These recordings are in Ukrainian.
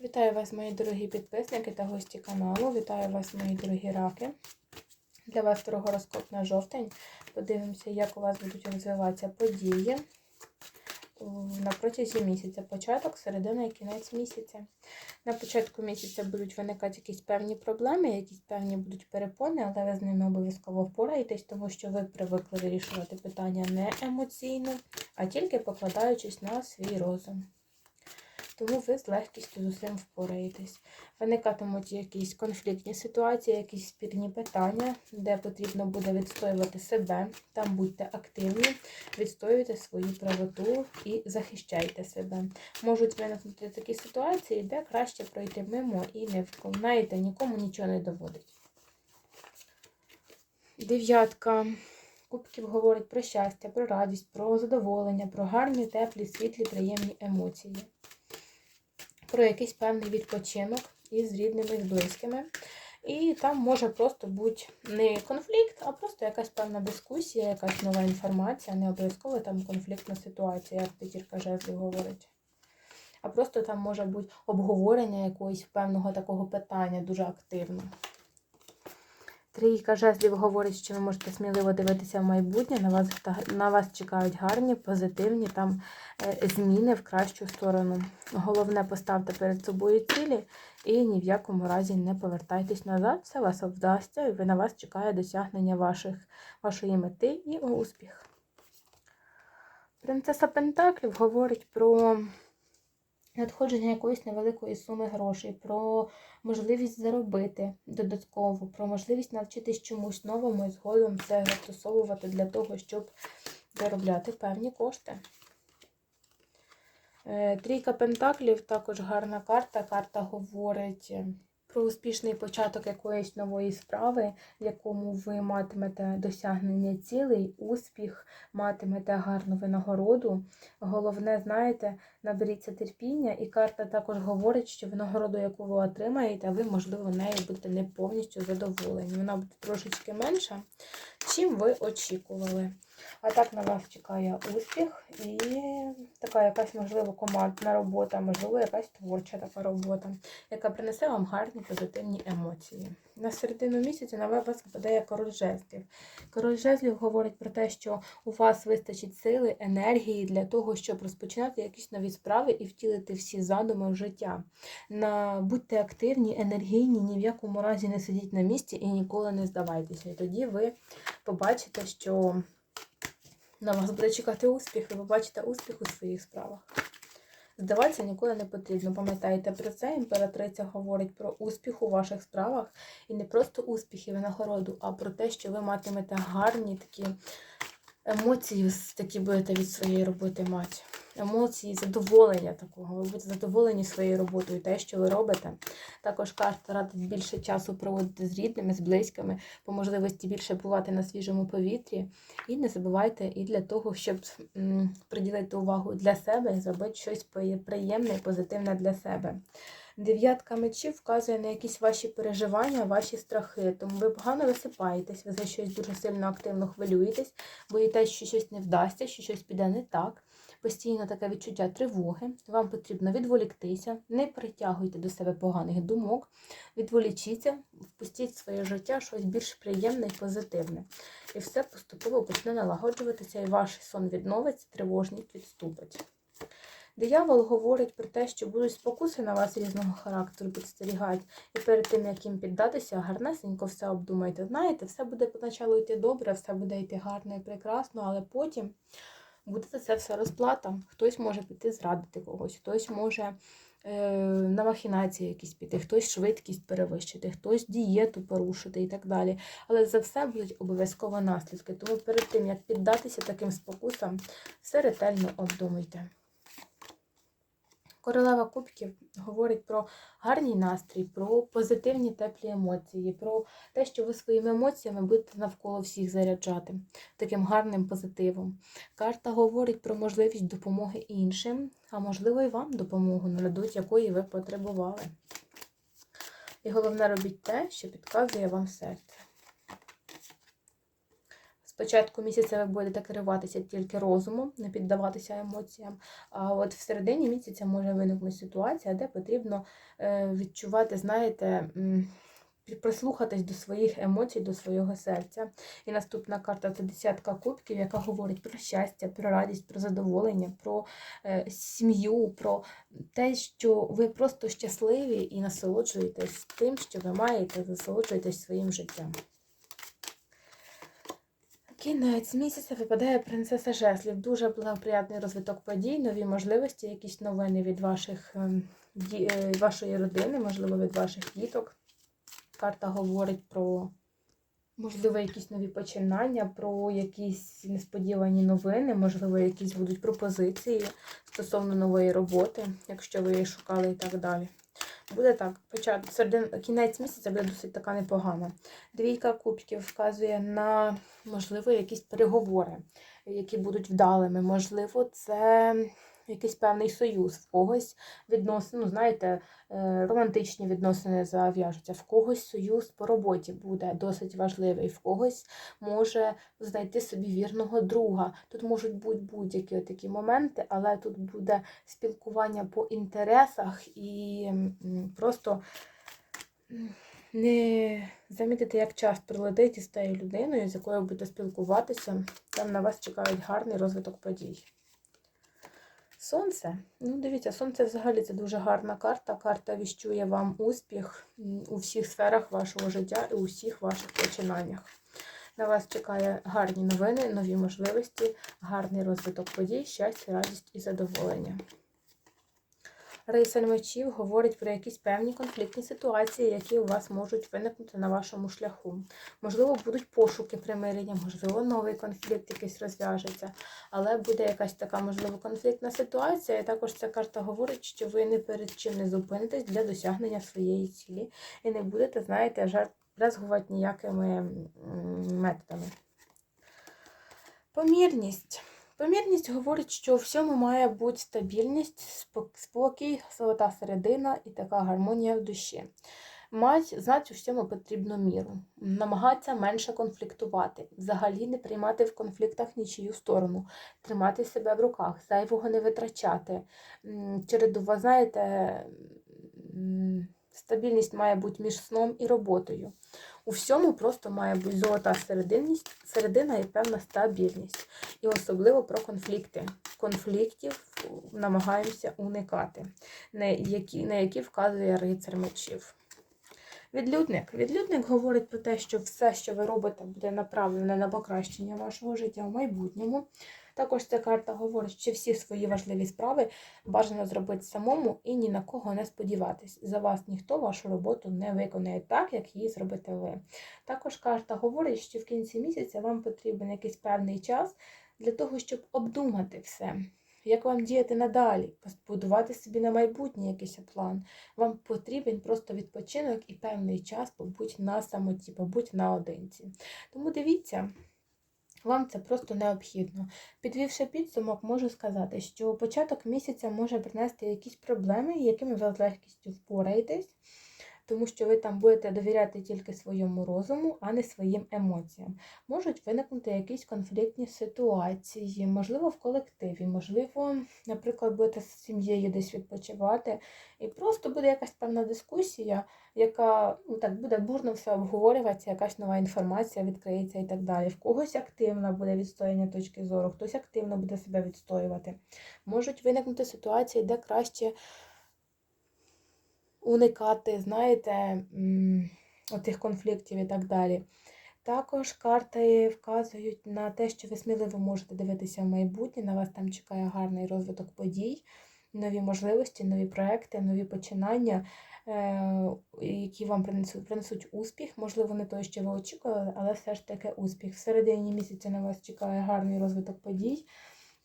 Вітаю вас, мої дорогі підписники та гості каналу. Вітаю вас, мої дорогі раки. Для вас дорогороскоп на жовтень. Подивимося, як у вас будуть розвиватися події на протязі місяця. Початок, середина і кінець місяця. На початку місяця будуть виникати якісь певні проблеми, якісь певні будуть перепони, але ви з ними обов'язково впораєтесь, тому що ви привикли вирішувати питання не емоційно, а тільки покладаючись на свій розум тому ви з легкістю з усім впораєтесь. Виникатимуть якісь конфліктні ситуації, якісь спірні питання, де потрібно буде відстоювати себе. Там будьте активні, відстоюйте свою правоту і захищайте себе. Можуть виникнути такі ситуації, де краще пройти мимо і не вконаєте, нікому нічого не доводить. Дев'ятка. Кубків говорить про щастя, про радість, про задоволення, про гарні, теплі, світлі, приємні емоції про якийсь певний відпочинок із рідними, з близькими. І там може просто бути не конфлікт, а просто якась певна дискусія, якась нова інформація, не обов'язково там конфліктна ситуація, як п'ятірка жезлів говорить. А просто там може бути обговорення якогось певного такого питання дуже активно. Трійка жезлів говорить, що ви можете сміливо дивитися в майбутнє. На вас, на вас чекають гарні, позитивні там е, зміни в кращу сторону. Головне, поставте перед собою цілі і ні в якому разі не повертайтесь назад. Все вас вдасться, і на вас чекає досягнення ваших, вашої мети і успіх. Принцеса Пентаклів говорить про надходження якоїсь невеликої суми грошей, про можливість заробити додатково, про можливість навчитись чомусь новому і згодом це застосовувати для того, щоб заробляти певні кошти. Е, Трійка Пентаклів також гарна карта. Карта говорить про успішний початок якоїсь нової справи, в якому ви матимете досягнення цілей, успіх, матимете гарну винагороду. Головне, знаєте, наберіться терпіння, і карта також говорить, що винагороду, яку ви отримаєте, ви, можливо, нею будете не повністю задоволені. Вона буде трошечки менша, чим ви очікували. А так на вас чекає успіх і така якась, можливо, командна робота, можливо, якась творча така робота, яка принесе вам гарні позитивні емоції. На середину місяця на вас випадає король жезлів. Король жезлів говорить про те, що у вас вистачить сили, енергії для того, щоб розпочинати якісь нові справи і втілити всі задуми в життя. На, Будьте активні, енергійні, ні в якому разі не сидіть на місці і ніколи не здавайтеся. І тоді ви побачите, що на вас буде чекати успіх, ви побачите успіх у своїх справах. Здаватися ніколи не потрібно. Пам'ятайте про це, імператриця говорить про успіх у ваших справах. І не просто успіх і винагороду, а про те, що ви матимете гарні такі емоції, такі будете від своєї роботи мати. Емоції, задоволення такого. Ви будете задоволені своєю роботою, те, що ви робите. Також карта радить більше часу проводити з рідними, з близькими, по можливості більше бувати на свіжому повітрі. І не забувайте і для того, щоб приділити увагу для себе і зробити щось приємне і позитивне для себе. Дев'ятка мечів вказує на якісь ваші переживання, ваші страхи. Тому ви погано висипаєтесь, ви за щось дуже сильно активно хвилюєтесь, боїтесь, що щось не вдасться, що щось піде не так. Постійно таке відчуття тривоги. Вам потрібно відволіктися, не притягуйте до себе поганих думок, відволічіться, впустіть в своє життя щось більш приємне і позитивне. І все поступово почне налагоджуватися, і ваш сон відновиться, тривожність відступить. Диявол говорить про те, що будуть спокуси на вас різного характеру підстерігають, і перед тим, як їм піддатися, гарнесенько все обдумайте. Знаєте, все буде поначалу йти добре, все буде йти гарно і прекрасно, але потім буде за це все розплата. Хтось може піти зрадити когось, хтось може е, на махінації якісь піти, хтось швидкість перевищити, хтось дієту порушити і так далі. Але за все будуть обов'язково наслідки. Тому перед тим, як піддатися таким спокусам, все ретельно обдумуйте. Королева Кубків говорить про гарний настрій, про позитивні теплі емоції, про те, що ви своїми емоціями будете навколо всіх заряджати таким гарним позитивом. Карта говорить про можливість допомоги іншим, а можливо і вам допомогу нададуть, якої ви потребували. І головне робіть те, що підказує вам серце. Спочатку місяця ви будете керуватися тільки розумом, не піддаватися емоціям. А от в середині місяця може виникнути ситуація, де потрібно е, відчувати, знаєте, прислухатись до своїх емоцій, до свого серця. І наступна карта це десятка кубків, яка говорить про щастя, про радість, про задоволення, про е, сім'ю, про те, що ви просто щасливі і насолоджуєтесь тим, що ви маєте, насолоджуєтесь своїм життям. Кінець місяця випадає принцеса Жеслів. Дуже благоприятний розвиток подій, нові можливості, якісь новини від ваших, ем, е, вашої родини, можливо, від ваших діток. Карта говорить про, можливо, якісь нові починання, про якісь несподівані новини, можливо, якісь будуть пропозиції стосовно нової роботи, якщо ви її шукали і так далі. Буде так, початок, середин, кінець місяця буде досить така непогана. Двійка кубків вказує на, можливо, якісь переговори, які будуть вдалими. Можливо, це якийсь певний союз, в когось відносини, ну, знаєте, е, романтичні відносини зав'яжуться, в когось союз по роботі буде досить важливий, в когось може знайти собі вірного друга. Тут можуть бути будь-які такі моменти, але тут буде спілкування по інтересах і просто не замітити, як час пролетить із тією людиною, з якою будете спілкуватися. Там на вас чекають гарний розвиток подій. Сонце. Ну, дивіться, сонце взагалі це дуже гарна карта. Карта віщує вам успіх у всіх сферах вашого життя і у всіх ваших починаннях. На вас чекає гарні новини, нові можливості, гарний розвиток подій, щастя, радість і задоволення. Рицарь мечів говорить про якісь певні конфліктні ситуації, які у вас можуть виникнути на вашому шляху. Можливо, будуть пошуки примирення, можливо, новий конфлікт якийсь розв'яжеться, але буде якась така, можливо, конфліктна ситуація. І також ця карта говорить, що ви не перед чим не зупинитесь для досягнення своєї цілі і не будете, знаєте, жар- брезгувати ніякими методами. Помірність. Помірність говорить, що у всьому має бути стабільність, спокій, золота середина і така гармонія в душі. Мать знати у всьому потрібну міру, намагатися менше конфліктувати, взагалі не приймати в конфліктах нічию сторону, тримати себе в руках, зайвого не витрачати. М, Чередува, знаєте, стабільність має бути між сном і роботою. У всьому просто має бути золота серединність, середина і певна стабільність. І особливо про конфлікти. Конфліктів намагаємося уникати, на які, на які вказує рицар мечів. Відлюдник. Відлюдник говорить про те, що все, що ви робите, буде направлене на покращення вашого життя в майбутньому. Також ця карта говорить, що всі свої важливі справи бажано зробити самому і ні на кого не сподіватись. За вас ніхто вашу роботу не виконає так, як її зробите ви. Також карта говорить, що в кінці місяця вам потрібен якийсь певний час для того, щоб обдумати все. Як вам діяти надалі, побудувати собі на майбутнє якийсь план. Вам потрібен просто відпочинок і певний час побудь на самоті, побудь наодинці. Тому дивіться, вам це просто необхідно. Підвівши підсумок, можу сказати, що початок місяця може принести якісь проблеми, якими ви з легкістю впораєтесь, тому що ви там будете довіряти тільки своєму розуму, а не своїм емоціям. Можуть виникнути якісь конфліктні ситуації, можливо, в колективі, можливо, наприклад, будете з сім'єю десь відпочивати, і просто буде якась певна дискусія, яка ну, так буде бурно все обговорюватися, якась нова інформація відкриється і так далі. В когось активна буде відстояння точки зору, хтось активно буде себе відстоювати. Можуть виникнути ситуації, де краще уникати, знаєте, м, отих конфліктів і так далі. Також карти вказують на те, що ви сміливо можете дивитися в майбутнє, на вас там чекає гарний розвиток подій, нові можливості, нові проекти, нові починання, е, які вам принесуть, принесуть успіх. Можливо, не той, що ви очікували, але все ж таки успіх. В середині місяця на вас чекає гарний розвиток подій.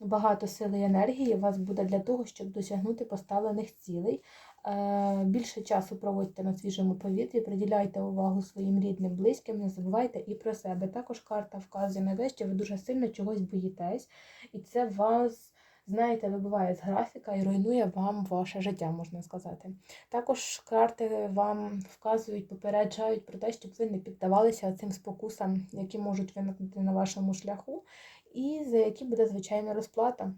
Багато сили і енергії у вас буде для того, щоб досягнути поставлених цілей. Е, Більше часу проводьте на свіжому повітрі, приділяйте увагу своїм рідним, близьким, не забувайте і про себе. Також карта вказує на те, що ви дуже сильно чогось боїтесь, і це вас знаєте, вибиває з графіка і руйнує вам ваше життя, можна сказати. Також карти вам вказують, попереджають про те, щоб ви не піддавалися цим спокусам, які можуть виникнути на вашому шляху, і за які буде звичайна розплата.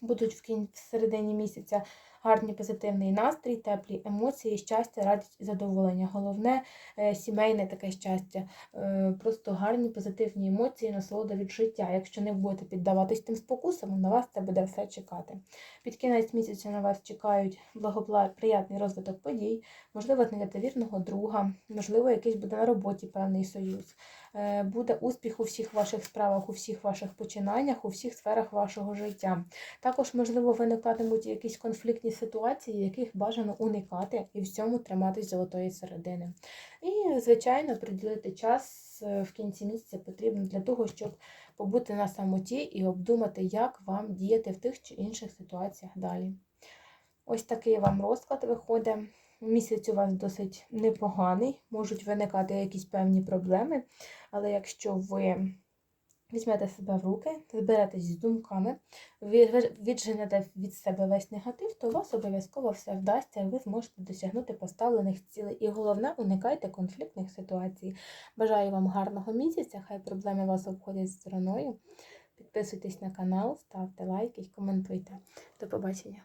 Будуть в середині місяця гарний позитивний настрій, теплі емоції, щастя, радість і задоволення. Головне е, сімейне таке щастя, Е, просто гарні позитивні емоції, насолода від життя. Якщо не будете піддаватись тим спокусам, на вас це буде все чекати. Під кінець місяця на вас чекають благоприятний розвиток подій, можливо, знайдете вірного друга, можливо, якийсь буде на роботі певний союз. Е, Буде успіх у всіх ваших справах, у всіх ваших починаннях, у всіх сферах вашого життя. Також, можливо, виникатимуть якісь конфліктні ситуації, яких бажано уникати і в цьому триматись золотої середини. І, звичайно, приділити час е, в кінці місяця потрібно для того, щоб побути на самоті і обдумати, як вам діяти в тих чи інших ситуаціях далі. Ось такий вам розклад виходить. Місяць у вас досить непоганий, можуть виникати якісь певні проблеми, але якщо ви візьмете себе в руки, зберетесь з думками, відженете від себе весь негатив, то у вас обов'язково все вдасться, і ви зможете досягнути поставлених цілей. І головне, уникайте конфліктних ситуацій. Бажаю вам гарного місяця, хай проблеми вас обходять стороною. Підписуйтесь на канал, ставте лайки і коментуйте. До побачення!